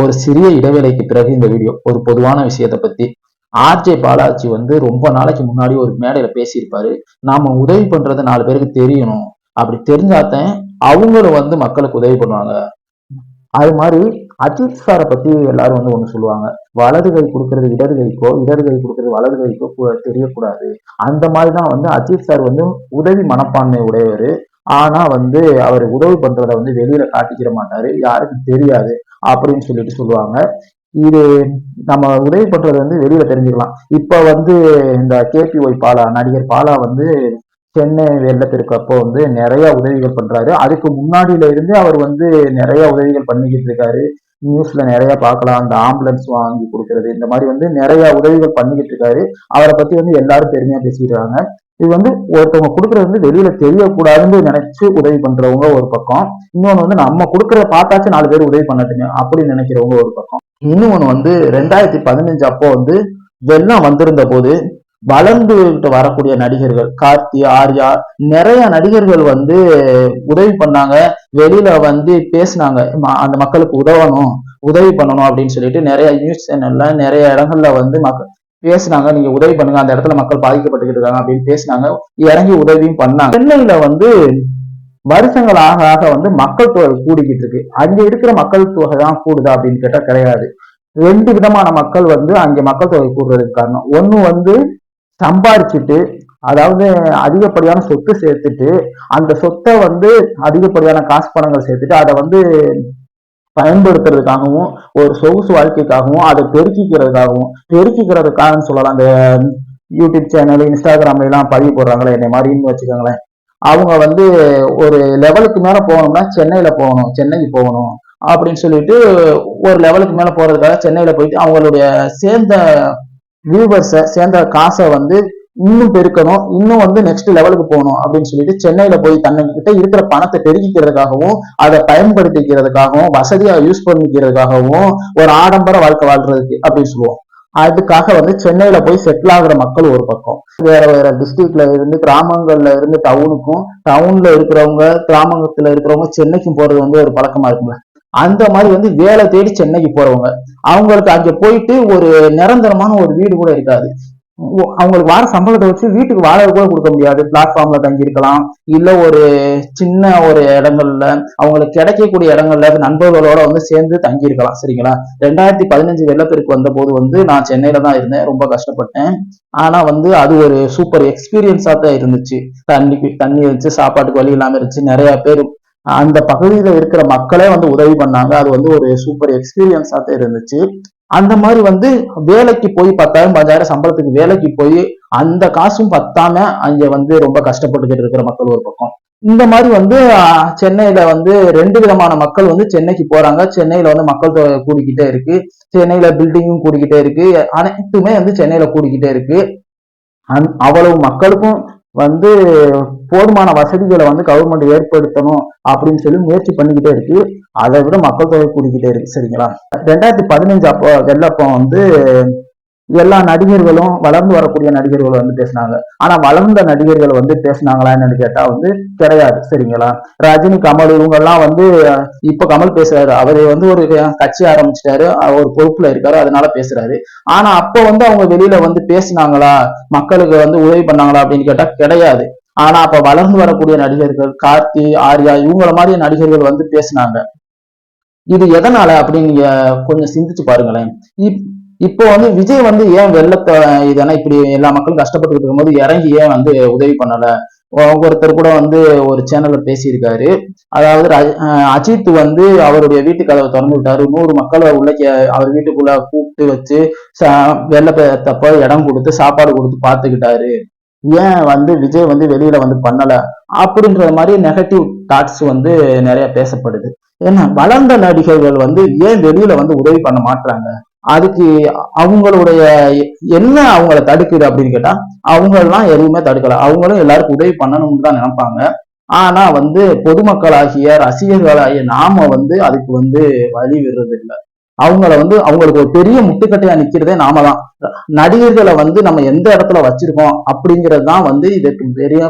ஒரு சிறிய இடைவேளைக்கு பிறகு இந்த வீடியோ ஒரு பொதுவான விஷயத்தை பத்தி ஆர்ஜே பாலாஜி வந்து ரொம்ப நாளைக்கு முன்னாடி ஒரு மேடையில பேசியிருப்பாரு. நாம உதவி பண்றது நாலு பேருக்கு தெரியணும். அப்படி தெரிஞ்சாதான் அவங்களும் வந்து மக்களுக்கு உதவி பண்ணுவாங்க. அது மாதிரி அஜித் சாரை பத்தி எல்லாரும் வந்து ஒண்ணு சொல்லுவாங்க. வலது கை கொடுக்கறது இடது கைக்கோ இடது கை கொடுக்கறது வலது கைக்கோ தெரியக்கூடாது. அந்த மாதிரி தான் வந்து அஜித் சார் வந்து உதவி மனப்பான்மை உடையவர். ஆனா வந்து அவர் உதவி பண்றத வந்து வெளியில காட்டிக்கிற மாட்டாரு. யாருக்கும் தெரியாது. அப்படின்னு சொல்லிட்டு சொல்லுவாங்க. இது நம்ம உதவி பண்றது வந்து வெளியில தெரிஞ்சுக்கலாம். இப்ப வந்து இந்த கேபி ஒய் பாலா நடிகர் பாலா வந்து சென்னை வெள்ளத்திற்கப்போ வந்து நிறைய உதவிகள் பண்றாரு. அதுக்கு முன்னாடியில இருந்து அவர் வந்து நிறைய உதவிகள் பண்ணிக்கிட்டு இருக்காரு. நியூஸ்ல நிறைய பார்க்கலாம். அந்த ஆம்புலன்ஸ் வாங்கி கொடுக்கறது இந்த மாதிரி வந்து நிறைய உதவிகள் பண்ணிக்கிட்டு இருக்காரு. அவரை பத்தி வந்து எல்லாரும் பெருமையா பேசிக்கிறாங்க. இது வந்து ஒருத்தவங்க கொடுக்கறது வந்து வெளியில தெரியக்கூடாதுன்னு நினைச்சு உதவி பண்றவங்க ஒரு பக்கம். இன்னொன்னு வந்து நம்ம கொடுக்கறத பார்த்தாச்சும் நாலு பேர் உதவி பண்ணட்டுங்க அப்படின்னு நினைக்கிறவங்க ஒரு பக்கம். இன்னொன்னு வந்து ரெண்டாயிரத்தி பதினஞ்சு அப்போ வந்து வெள்ளம் வந்திருந்த போது வளர்ந்துகிட்டு வரக்கூடிய நடிகர்கள் கார்த்தி ஆர்யா நிறைய நடிகர்கள் வந்து உதவி பண்ணாங்க. வெளியில வந்து பேசினாங்க. அந்த மக்களுக்கு உதவணும் உதவி பண்ணணும் அப்படின்னு சொல்லிட்டு நிறைய நியூஸ் சேனல்ல நிறைய இடங்கள்ல வந்து மக்கள் பேசினாங்க நீங்க உதவி பண்ணுங்க அந்த இடத்துல மக்கள் பாதிக்கப்பட்டுக்கிட்டு இருக்காங்க அப்படின்னு பேசினாங்க. இறங்கி உதவியும் பண்ணாங்க. சென்னையில வந்து வருஷங்கள் ஆக ஆக வந்து மக்கள் தொகை கூடிக்கிட்டு இருக்கு. அங்க இருக்கிற மக்கள் தொகை தான் கூடுதா அப்படின்னு கேட்டா கிடையாது. ரெண்டு விதமான மக்கள் வந்து அங்க மக்கள் தொகை கூடுறதுக்கு காரணம். ஒண்ணு வந்து சம்பாரிச்சுட்டு அதாவது அதிகப்படியான சொத்து சேர்த்துட்டு அந்த சொத்தை வந்து அதிகப்படியான காசு பணங்கள் சேர்த்துட்டு அதை வந்து பயன்படுத்துறதுக்காகவும் ஒரு சொகுசு வாழ்க்கைக்காகவும் அதை பெருக்கிக்கிறதுக்காகவும் பெருக்கிக்கிறதுக்காக சொல்லலாம். அந்த யூடியூப் சேனல் இன்ஸ்டாகிராம்ல எல்லாம் பதிவு போடுறாங்களே என்னை மாதிரின்னு வச்சுக்கோங்களேன். அவங்க வந்து ஒரு லெவலுக்கு மேல போகணும்னா சென்னையில போகணும் சென்னைக்கு போகணும் அப்படின்னு சொல்லிட்டு ஒரு லெவலுக்கு மேல போறதுக்காக சென்னையில போயிட்டு அவங்களுடைய சேர்ந்த வியூவர்ஸை சேர்ந்த காசை வந்து இன்னும் பெருக்கணும் இன்னும் வந்து நெக்ஸ்ட் லெவலுக்கு போகணும் அப்படின்னு சொல்லிட்டு சென்னையில போய் தன்னிட்ட இருக்கிற பணத்தை பெருக்கிக்கிறதுக்காகவும் அதை பயன்படுத்திக்கிறதுக்காகவும் வசதியா யூஸ் பண்ணிக்கிறதுக்காகவும் ஒரு ஆடம்பர வாழ்க்கை வாழ்றதுக்கு அப்படின்னு சொல்லுவோம். அதுக்காக வந்து சென்னையில போய் செட்டில் ஆகுற மக்கள் ஒரு பக்கம். வேற வேற டிஸ்ட்ரிக்ட்ல இருந்து கிராமங்கள்ல இருந்து டவுனுக்கும் டவுன்ல இருக்கிறவங்க கிராமத்துல இருக்கிறவங்க சென்னைக்கும் போறது வந்து ஒரு பழக்கமா இருக்குங்க. அந்த மாதிரி வந்து வேலை தேடி சென்னைக்கு போறவங்க. அவங்களுக்கு அங்க போயிட்டு ஒரு நிரந்தரமான ஒரு வீடு கூட இருக்காது. அவங்களுக்கு வார சம்பளத்தை வச்சு வீட்டுக்கு வாடகை கூட கொடுக்க முடியாது. பிளாட்ஃபார்ம்ல தங்கியிருக்கலாம். இல்ல ஒரு சின்ன ஒரு இடங்கள்ல அவங்களுக்கு கிடைக்கக்கூடிய இடங்கள்ல நண்பர்களோட வந்து சேர்ந்து தங்கியிருக்கலாம். சரிங்களா? ரெண்டாயிரத்தி பதினஞ்சு வெள்ளப்பெருக்கு வந்த போது வந்து நான் சென்னையில தான் இருந்தேன். ரொம்ப கஷ்டப்பட்டேன். ஆனா வந்து அது ஒரு சூப்பர் எக்ஸ்பீரியன்ஸா தான் இருந்துச்சு. தண்ணிக்கு தண்ணி வச்சு சாப்பாட்டுக்கு வழி இல்லாம இருந்துச்சு. நிறைய பேர் அந்த பகுதியில இருக்கிற மக்களே வந்து உதவி பண்ணாங்க. அது வந்து ஒரு சூப்பர் எக்ஸ்பீரியன்ஸா தான் இருந்துச்சு. அந்த மாதிரி வந்து வேலைக்கு போய் பத்தாயிரம் பதினாயிரம் சம்பளத்துக்கு வேலைக்கு போய் அந்த காசும் பத்தாம அங்க வந்து ரொம்ப கஷ்டப்பட்டுக்கிட்டு இருக்கிற மக்கள் ஒரு பக்கம். இந்த மாதிரி வந்து சென்னையில வந்து ரெண்டு விதமான மக்கள் வந்து சென்னைக்கு போறாங்க. சென்னையில வந்து மக்கள் தொகை கூடிக்கிட்டே இருக்கு. சென்னையில பில்டிங்கும் கூடிக்கிட்டே இருக்கு. அனைத்துமே வந்து சென்னையில கூடிக்கிட்டே இருக்கு. அந்- அவ்வளவு மக்களுக்கும் வந்து போதுமான வசதிகளை வந்து கவர்மெண்ட் ஏற்படுத்தணும் அப்படின்னு சொல்லி முயற்சி பண்ணிக்கிட்டே இருக்கு. அதை விட மக்கள் தொகை கூடிக்கிட்டே இருக்கு சரிங்களா? ரெண்டாயிரத்தி பதினஞ்சு அப்போ வெள்ளப்பம் வந்து எல்லா நடிகர்களும் வளர்ந்து வரக்கூடிய நடிகர்கள் வந்து பேசினாங்க. ஆனா வளர்ந்த நடிகர்கள் வந்து பேசினாங்களான்னு என்னன்னு கேட்டா வந்து கிடையாது. சரிங்களா? ரஜினி கமல் இவங்க எல்லாம் வந்து இப்ப கமல் பேசுறாரு. அவரு வந்து ஒரு கட்சி ஆரம்பிச்சிட்டாரு. அவர் ஒரு பொறுப்புல இருக்காரு. அதனால பேசுறாரு. ஆனா அப்ப வந்து அவங்க வெளியில வந்து பேசினாங்களா? மக்களுக்கு வந்து உதவி பண்ணாங்களா அப்படின்னு கேட்டா கிடையாது. ஆனா அப்ப வளர்ந்து வரக்கூடிய நடிகர்கள் கார்த்தி ஆர்யா இவங்கள மாதிரி நடிகர்கள் வந்து பேசினாங்க. இது எதனால அப்படின்னு நீங்க கொஞ்சம் சிந்திச்சு பாருங்களேன். இப்- இப்போ வந்து விஜய் வந்து ஏன் வெள்ளத்தை இதனா இப்படி எல்லா மக்களும் கஷ்டப்பட்டுக்கிட்டு இருக்கும்போது இறங்கி ஏன் வந்து உதவி பண்ணல? ஒவ்வொருத்தர் ஒருத்தர் கூட வந்து ஒரு சேனல்ல பேசியிருக்காரு. அதாவது அஜித் வந்து அவருடைய வீட்டு கதவை திறந்து விட்டாரு. நூறு மக்களை உள்ள அவர் வீட்டுக்குள்ள கூப்பிட்டு வச்சு ச- வெள்ளத்தப்ப இடம் கொடுத்து சாப்பாடு கொடுத்து பார்த்துக்கிட்டாரு. ஏன் வந்து விஜய் வந்து வெளியில வந்து பண்ணல? அப்படின்ற மாதிரி நெகட்டிவ் தாட்ஸ் வந்து நிறைய பேசப்படுது. ஏன்னா வளர்ந்த நடிகர்கள் வந்து ஏன் வெளியில வந்து உதவி பண்ண மாட்டாங்க அதுக்கு அவங்களுடைய என்ன அவங்கள தடுக்குது அப்படின்னு கேட்டா அவங்களெல்லாம் எதுவுமே தடுக்கல. அவங்களும் எல்லாருக்கும் உதவி பண்ணணும்னு தான் நினைப்பாங்க. ஆனா வந்து பொதுமக்களாகிய ரசிகர்களாகிய நாம வந்து அதுக்கு வந்து வழி விடுறது இல்லை அவங்கள வந்து அவங்களுக்கு ஒரு பெரிய முட்டுக்கட்டையா நிக்கிறதே நாம தான். நடிகர்களை வந்து நம்ம எந்த இடத்துல வச்சிருக்கோம் அப்படிங்கிறது தான் வந்து இதுக்கு பெரிய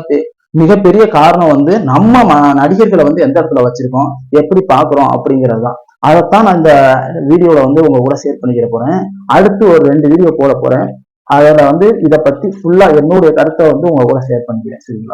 மிகப்பெரிய காரணம் வந்து நம்ம நடிகர்களை வந்து எந்த இடத்துல வச்சிருக்கோம் எப்படி பாக்குறோம் அப்படிங்கிறது தான். அதைத்தான் நான் இந்த வீடியோவில் வந்து உங்க கூட ஷேர் பண்ணிக்கிற போறேன். அடுத்து ஒரு ரெண்டு வீடியோ போட போறேன். அதில் வந்து இதை பத்தி ஃபுல்லா என்னுடைய கருத்தை வந்து உங்க கூட ஷேர் பண்ணிக்கிறேன் சரிங்களா?